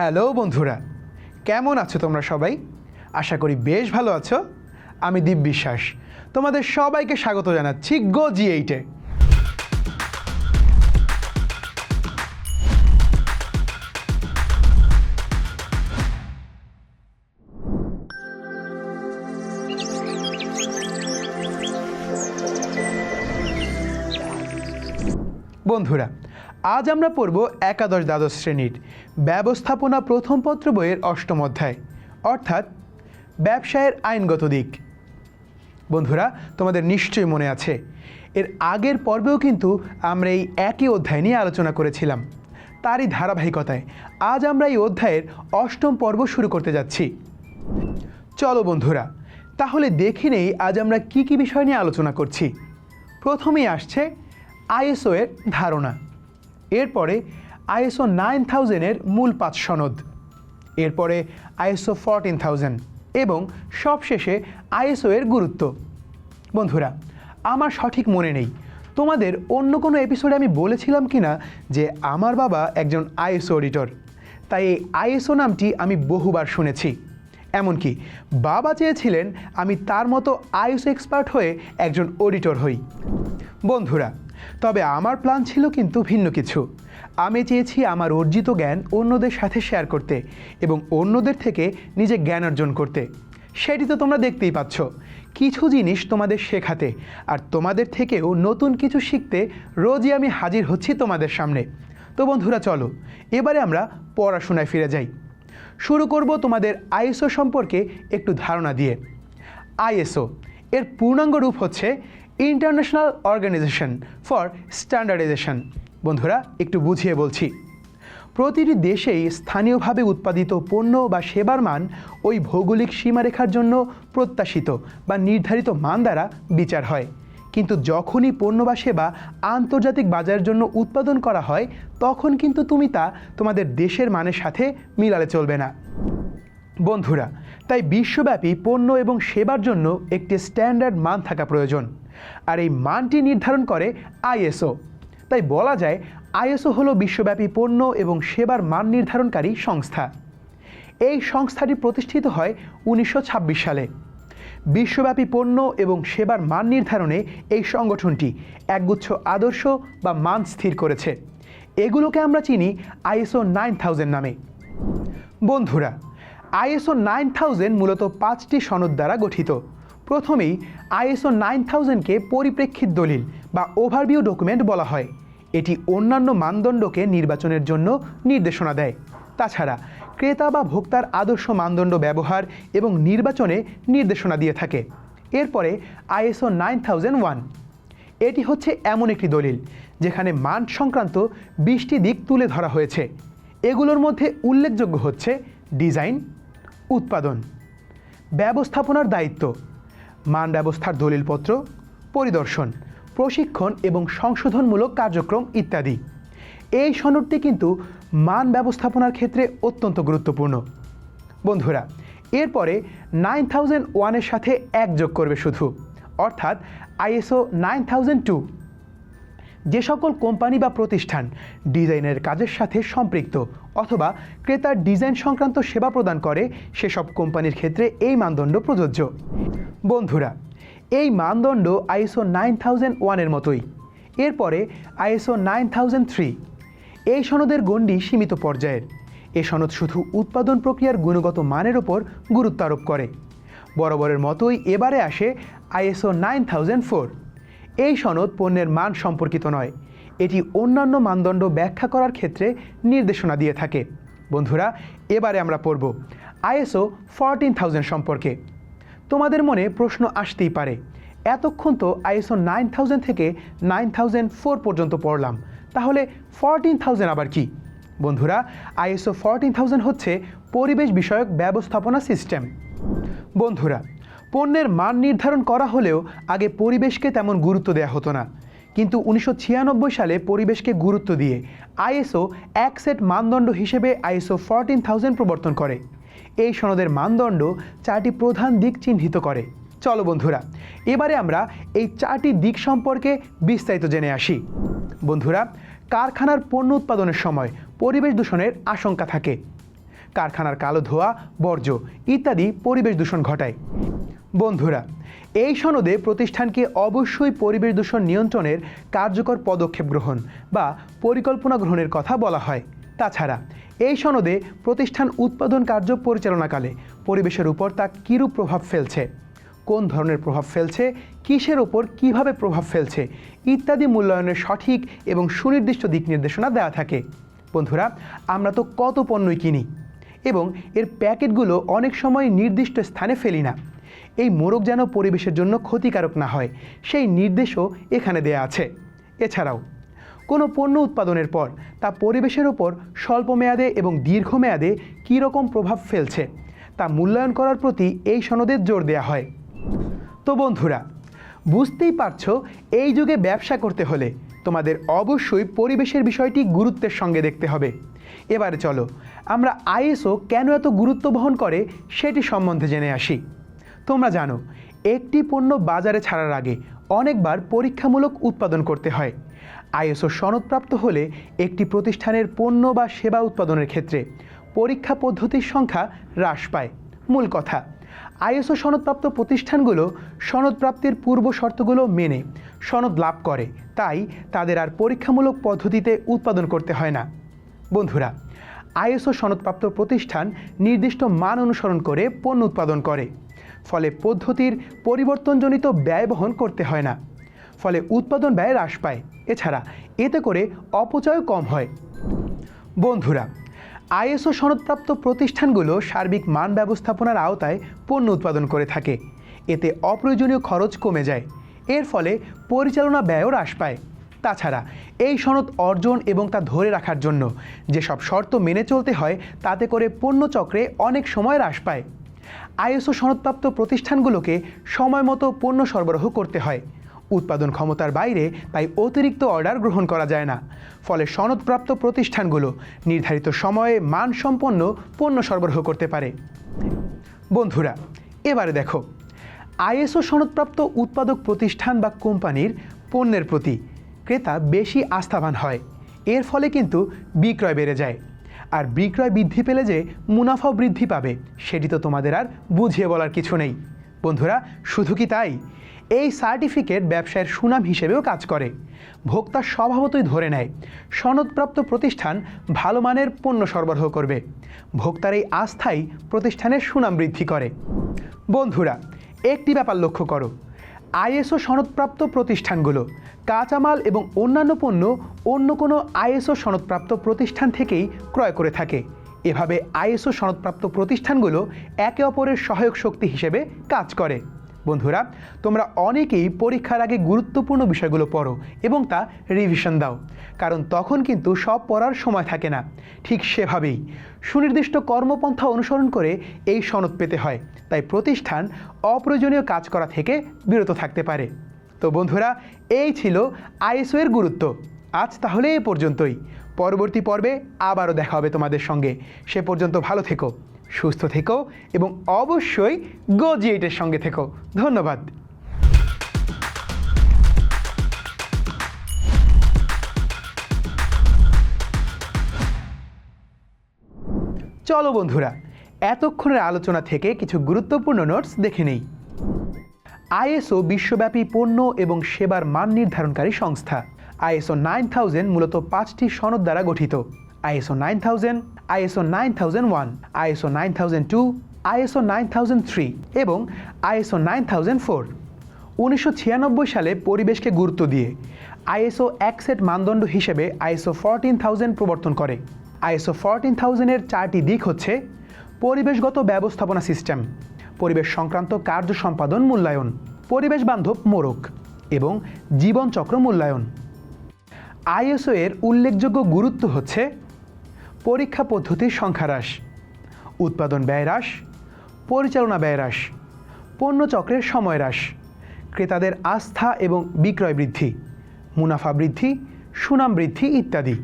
Hello বন্ধুরা, কেমন আছো তোমরা সবাই? আশা করি বেশ ভালো আছো। আমি দীপ বিশ্বাস, তোমাদের সবাইকে স্বাগত জানাচ্ছি গো জি এইটে বন্ধুরা আজ আমরা পড়ব একাদশ দ্বাদশ শ্রেণির ব্যবস্থাপনা প্রথম পত্র বইয়ের অষ্টম অধ্যায়, অর্থাৎ ব্যবসায়ের আইনগত দিক। বন্ধুরা, তোমাদের নিশ্চয়ই মনে আছে, এর আগের পর্বেও কিন্তু আমরা এই একই অধ্যায় নিয়ে আলোচনা করেছিলাম। তারই ধারাবাহিকতায় আজ আমরা এই অধ্যায়ের অষ্টম পর্ব শুরু করতে যাচ্ছি। চলো বন্ধুরা, তাহলে দেখি নেই আজ আমরা কি কি বিষয় নিয়ে আলোচনা করছি। প্রথমেই আসছে আইএসও এর ধারণা। এরপরে আইএসও নাইন থাউজেন্ডের মূল পাঁচ সনদ, এরপরে আইএসও ফরটিন থাউজেন্ড এবং সবশেষে আইএসও এর গুরুত্ব। বন্ধুরা, আমার সঠিক মনে নেই। তোমাদের অন্য কোনো এপিসোডে আমি বলেছিলাম কি না যে আমার বাবা একজন আইএসও অডিটর তাই এই আইএসও নামটি আমি বহুবার শুনেছি। এমনকি বাবা চেয়েছিলেন আমি তার মতো আইএসও এক্সপার্ট হয়ে একজন অডিটর হই। বন্ধুরা তবে আমার প্ল্যান ছিল কিন্তু ভিন্ন কিছু। আমি চেয়েছি আমার অর্জিত জ্ঞান অন্যদের সাথে শেয়ার করতে এবং অন্যদের থেকে নিজে জ্ঞান অর্জন করতে। সেটি তো তোমরা দেখতেই পাচ্ছ। কিছু জিনিস তোমাদের শেখাতে আর তোমাদের থেকেও নতুন কিছু শিখতে রোজই আমি হাজির হচ্ছি তোমাদের সামনে। তো বন্ধুরা, চলো, এবারে আমরা পড়াশোনায় ফিরে যাই। শুরু করব তোমাদের আইএসও সম্পর্কে একটু ধারণা দিয়ে। আইএসও, এর পূর্ণাঙ্গ রূপ হচ্ছে ইন্টারন্যাশনাল অর্গানাইজেশন ফর স্ট্যান্ডার্ডাইজেশন। বন্ধুরা, একটু বুঝিয়ে বলছি। প্রতিটি দেশেই স্থানীয়ভাবে উৎপাদিত পণ্য বা সেবার মান ওই ভৌগোলিক সীমারেখার জন্য প্রত্যাশিত বা নির্ধারিত মান দ্বারা বিচার হয়। কিন্তু যখনই পণ্য বা সেবা আন্তর্জাতিক বাজারের জন্য উৎপাদন করা হয়, তখন কিন্তু তুমি তা তোমাদের দেশের মানের সাথে মিলালে চলবে না। বন্ধুরা, তাই বিশ্বব্যাপী পণ্য এবং সেবার জন্য একটি স্ট্যান্ডার্ড মান থাকা প্রয়োজন। আর এই মানটি নির্ধারণ করে আইএসও। তাই বলা যায়, আইএসও হলো বিশ্বব্যাপী পণ্য এবং সেবার মান নির্ধারণকারী সংস্থা। এই সংস্থাটি প্রতিষ্ঠিত হয় উনিশশো ছাব্বিশ সালে। বিশ্বব্যাপী পণ্য এবং সেবার মান নির্ধারণে এই সংগঠনটি একগুচ্ছ আদর্শ বা মান স্থির করেছে। এগুলোকে আমরা চিনি আইএসও নাইন থাউজেন্ড নামে। বন্ধুরা, আইএসও নাইন থাউজেন্ড মূলত পাঁচটি সনদ দ্বারা গঠিত। প্রথমেই আইএসও নাইন থাউজেন্ডকে পরিপ্রেক্ষিত দলিল বা ওভারভিউ ডকুমেন্ট বলা হয়। এটি অন্যান্য মানদণ্ডকে নির্বাচনের জন্য নির্দেশনা দেয়। তাছাড়া ক্রেতা বা ভোক্তার আদর্শ মানদণ্ড ব্যবহার এবং নির্বাচনে নির্দেশনা দিয়ে থাকে। এরপরে আইএসও নাইন থাউজেন্ড ওয়ান। এটি হচ্ছে এমন একটি দলিল, যেখানে মান সংক্রান্ত বিশটি দিক তুলে ধরা হয়েছে। এগুলোর মধ্যে উল্লেখযোগ্য হচ্ছে ডিজাইন, উৎপাদন, ব্যবস্থাপনার দায়িত্ব মান ব্যবস্থার দলিলপত্র, পরিদর্শন, প্রশিক্ষণ এবং সংশোধনমূলক কার্যক্রম ইত্যাদি। এই সনদটি কিন্তু মান ব্যবস্থাপনার ক্ষেত্রে অত্যন্ত গুরুত্বপূর্ণ। বন্ধুরা, এরপরে নাইন থাউজেন্ড ওয়ানের সাথে একযোগ করবে শুধু। অর্থাৎ আইএসও নাইন থাউজেন্ড টু। যে সকল কোম্পানি বা প্রতিষ্ঠান ডিজাইনের কাজের সাথে সম্পৃক্ত অথবা ক্রেতার ডিজাইন সংক্রান্ত সেবা প্রদান করে, সেসব কোম্পানির ক্ষেত্রে এই মানদণ্ড প্রযোজ্য। বন্ধুরা, এই মানদণ্ড আইএসও নাইন থাউজেন্ড ওয়ানের মতোই। এরপরে আইএসও নাইন থাউজেন্ড থ্রি। এই সনদের গণ্ডি সীমিত পর্যায়ের। এ সনদ শুধু উৎপাদন প্রক্রিয়ার গুণগত মানের ওপর গুরুত্ব আরোপ করে। বরাবরের মতোই এবারে আসে আইএসও নাইন থাউজেন্ড ফোর। এই সনদ পণ্যের মান সম্পর্কিত নয়। এটি অন্যান্য মানদণ্ড ব্যাখ্যা করার ক্ষেত্রে নির্দেশনা দিয়ে থাকে। বন্ধুরা, এবারে আমরা পড়ব। আইএসও ফরটিন থাউজেন্ড সম্পর্কে। তোমাদের মনে প্রশ্ন আসতেই পারে। এতক্ষণ তো আইএসও নাইন থাউজেন্ড থেকে নাইন থাউজেন্ড ফোর পর্যন্ত পড়লাম। তাহলে ফরটিন থাউজেন্ড আবার কি? বন্ধুরা, আইএসও ফরটিন থাউজেন্ড হচ্ছে পরিবেশ বিষয়ক ব্যবস্থাপনা সিস্টেম। বন্ধুরা পণ্যের মান নির্ধারণ করা হলেও আগে পরিবেশকে তেমন গুরুত্ব দেওয়া হতো না। কিন্তু উনিশশো ছিয়ানব্বই সালে পরিবেশকে গুরুত্ব দিয়ে আইএসও এক সেট মানদণ্ড হিসেবে আইএসও ফরটিন থাউজেন্ড প্রবর্তন করে। এই সনদের মানদণ্ড চারটি প্রধান দিক চিহ্নিত করে। চলো বন্ধুরা, এবারে আমরা এই চারটি দিক সম্পর্কে বিস্তারিত জেনে আসি। বন্ধুরা, কারখানার পণ্য উৎপাদনের সময় পরিবেশ দূষণের আশঙ্কা থাকে। কারখানার কালো ধোঁয়া, বর্জ্য ইত্যাদি পরিবেশ দূষণ ঘটায়। বন্ধুরা, এই সনদে প্রতিষ্ঠানকে অবশ্যই পরিবেশ দূষণ নিয়ন্ত্রণের কার্যকর পদক্ষেপ গ্রহণ বা পরিকল্পনা গ্রহণের কথা বলা হয়। তাছাড়া, এই সনদে প্রতিষ্ঠান উৎপাদন কার্য পরিচালনাকালে পরিবেশের উপর তা কীরূপ প্রভাব ফেলছে, কোন ধরনের প্রভাব ফেলছে, কিসের ওপর কীভাবে প্রভাব ফেলছে ইত্যাদি মূল্যায়নের সঠিক এবং সুনির্দিষ্ট দিক নির্দেশনা দেওয়া থাকে। বন্ধুরা, আমরা তো কত পণ্যই কিনি এবং এর প্যাকেটগুলো অনেক সময় নির্দিষ্ট স্থানে ফেলি না। এই মোরগ যেন পরিবেশের জন্য ক্ষতিকারক না হয়, সেই নির্দেশও এখানে দেয়া আছে। এছাড়াও, কোনো পণ্য উৎপাদনের পর তা পরিবেশের ওপর স্বল্প মেয়াদে এবং দীর্ঘমেয়াদে কী রকম প্রভাব ফেলছে, তা মূল্যায়ন করার প্রতি এই সনদে জোর দেওয়া হয়। তো বন্ধুরা, বুঝতেই পারছ, এই যুগে ব্যবসা করতে হলে তোমাদের অবশ্যই পরিবেশের বিষয়টি গুরুত্বের সঙ্গে দেখতে হবে। এবারে চলো, আমরা আইএসও কেন এত গুরুত্ব বহন করে সেটি সম্বন্ধে জেনে আসি। তোমরা জানো, একটি পণ্য বাজারে ছাড়ার আগে অনেকবার পরীক্ষামূলক উৎপাদন করতে হয়। আইএসও সনদপ্রাপ্ত হলে একটি প্রতিষ্ঠানের পণ্য বা সেবা উৎপাদনের ক্ষেত্রে পরীক্ষা পদ্ধতির সংখ্যা হ্রাস পায়। মূল কথা, আইএসও সনদপ্রাপ্ত প্রতিষ্ঠানগুলো সনদপ্রাপ্তির পূর্ব শর্তগুলো মেনে সনদ লাভ করে, তাই তাদের আর পরীক্ষামূলক পদ্ধতিতে উৎপাদন করতে হয় না। বন্ধুরা, আইএসও সনদপ্রাপ্ত প্রতিষ্ঠান নির্দিষ্ট মান অনুসরণ করে পণ্য উৎপাদন করে। ফলে পদ্ধতির পরিবর্তনজনিত ব্যয় বহন করতে হয় না। ফলে উৎপাদন ব্যয় হ্রাস পায়। এছাড়া এতে করে অপচয় কম হয়। বন্ধুরা, আইএসও সনদপ্রাপ্ত প্রতিষ্ঠানগুলো সার্বিক মান ব্যবস্থাপনার আওতায় পণ্য উৎপাদন করে থাকে। এতে অপ্রয়োজনীয় খরচ কমে যায়। এর ফলে পরিচালনা ব্যয়ও হ্রাস পায়। তাছাড়া এই সনদ অর্জন এবং তা ধরে রাখার জন্য যেসব শর্ত মেনে চলতে হয়, তাতে করে পণ্য চক্রে অনেক সময় হ্রাস পায়। আইএসও সনদপ্রাপ্ত প্রতিষ্ঠানগুলোকে সময় মতো পণ্য সরবরাহ করতে হয়। উৎপাদন ক্ষমতার বাইরে তাই অতিরিক্ত অর্ডার গ্রহণ করা যায় না। ফলে সনদপ্রাপ্ত প্রতিষ্ঠানগুলো নির্ধারিত সময়ে মানসম্পন্ন পণ্য সরবরাহ করতে পারে। বন্ধুরা, এবারে দেখো। আইএসও সনদপ্রাপ্ত উৎপাদক প্রতিষ্ঠান বা কোম্পানির পণ্যের প্রতি ক্রেতা বেশি আস্থাবান হয়। এর ফলে কিন্তু বিক্রয় বেড়ে যায়। আর বিক্রয় বৃদ্ধি পেলে যে মুনাফাও বৃদ্ধি পাবে, সেটি তো তোমাদের আর বুঝিয়ে বলার কিছু নেই। বন্ধুরা, শুধু কি তাই? এই সার্টিফিকেট ব্যবসায়ের সুনাম হিসেবেও কাজ করে। ভোক্তা স্বভাবতই ধরে নেয়, সনদপ্রাপ্ত প্রতিষ্ঠান ভালো মানের পণ্য সরবরাহ করবে, ভোক্তার এই আস্থাই প্রতিষ্ঠানের সুনাম বৃদ্ধি করে। বন্ধুরা, একটি ব্যাপার লক্ষ্য করো আইএসও সনদপ্রাপ্ত প্রতিষ্ঠানগুলো, কাঁচামাল এবং অন্যান্য পণ্য অন্য কোনো আইএসও সনদপ্রাপ্ত প্রতিষ্ঠান থেকেই ক্রয় করে থাকে। এভাবে আইএসও সনদপ্রাপ্ত প্রতিষ্ঠানগুলো একে অপরের সহায়ক শক্তি হিসেবে কাজ করে। বন্ধুরা, তোমরা অনেকেই পরীক্ষার আগে গুরুত্বপূর্ণ বিষয়গুলো পড়ো এবং তা রিভিশন দাও। কারণ তখন কিন্তু সব পড়ার সময় থাকে না। ঠিক সেভাবেই সুনির্দিষ্ট কর্মপন্থা অনুসরণ করে এই সনদ পেতে হয়। তাই প্রতিষ্ঠান অপ্রয়োজনীয় কাজ করা থেকে বিরত থাকতে পারে। তো বন্ধুরা, এই ছিল আইএসও এর গুরুত্ব। আজ তাহলে এ পর্যন্তই। পরবর্তী পর্বে আবারও দেখা হবে তোমাদের সঙ্গে। সে পর্যন্ত ভালো থেকো। সুস্থ থেকো এবং অবশ্যই গো জি এইটের সঙ্গে থেকো। ধন্যবাদ। চলো বন্ধুরা, এতক্ষণের আলোচনা থেকে কিছু গুরুত্বপূর্ণ নোটস দেখে নেই। আইএসও বিশ্বব্যাপী পণ্য এবং সেবার মান নির্ধারণকারী সংস্থা। আইএসও নাইন থাউজেন্ড মূলত পাঁচটি সনদ দ্বারা গঠিত। ISO nine thousand two ISO nine thousand three এবং আইএসও নাইন থাউজেন্ড ফোর উনিশশো ছিয়ানব্বই সালে পরিবেশকে গুরুত্ব দিয়ে আইএসও এক সেট মানদণ্ড হিসেবে আইএসও ফরটিন থাউজেন্ড প্রবর্তন করে। আইএসও ফরটিন থাউজেন্ডের চারটি দিক হচ্ছে পরিবেশগত ব্যবস্থাপনা সিস্টেম, পরিবেশ সংক্রান্ত কার্য সম্পাদন মূল্যায়ন, পরিবেশ বান্ধব মোড়ক এবং জীবনচক্র মূল্যায়ন। আইএসও এর উল্লেখযোগ্য গুরুত্ব হচ্ছে পরীক্ষা পদ্ধতির সংখ্যা হ্রাস, উৎপাদন ব্যয় হ্রাস, পরিচালনা ব্যয় হ্রাস, পণ্য চক্রের সময় হ্রাস, ক্রেতাদের আস্থা এবং বিক্রয় বৃদ্ধি, মুনাফা বৃদ্ধি, সুনাম বৃদ্ধি ইত্যাদি।